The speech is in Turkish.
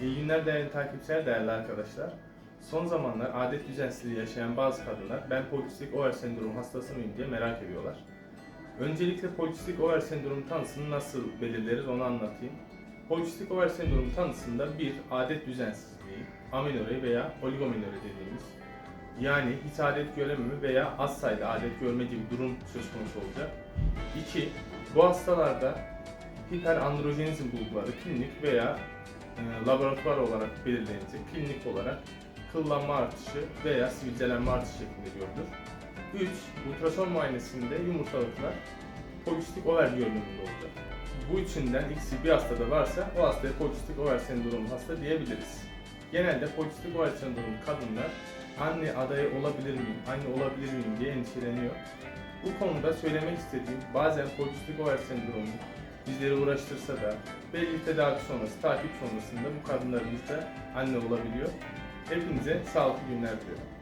İyi günler değerli takipçiler, değerli arkadaşlar. Son zamanlar adet düzensizliği yaşayan bazı kadınlar ben polistik over sendromu hastası mıyım diye merak ediyorlar. Öncelikle polistik over sendromu tanısını nasıl belirleriz onu anlatayım. Polistik over sendromu tanısında bir adet düzensizliği, amenorre veya oligomenorre dediğimiz yani hiç adet görememe veya az sayıda adet görme gibi durum söz konusu olacak. 2. Bu hastalarda hiperandrojenizm bulguları klinik veya e, laboratuvar olarak belirlenecek klinik olarak kıllanma artışı veya sivilcelenme artışı şeklinde görülür. 3. Ultrason muayenesinde yumurtalıklar polistik over görünümünde olacak. Bu üçünden ikisi bir hastada varsa o hastaya polistik over sendromu hasta diyebiliriz. Genelde polistik over sendromu kadınlar anne adayı olabilir miyim, anne olabilir miyim diye endişeleniyor. Bu konuda söylemek istediğim bazen polistik over sendromu bizleri uğraştırsa da belli tedavi sonrası, takip sonrasında bu kadınlarımız da anne olabiliyor. Hepinize sağlıklı günler diliyorum.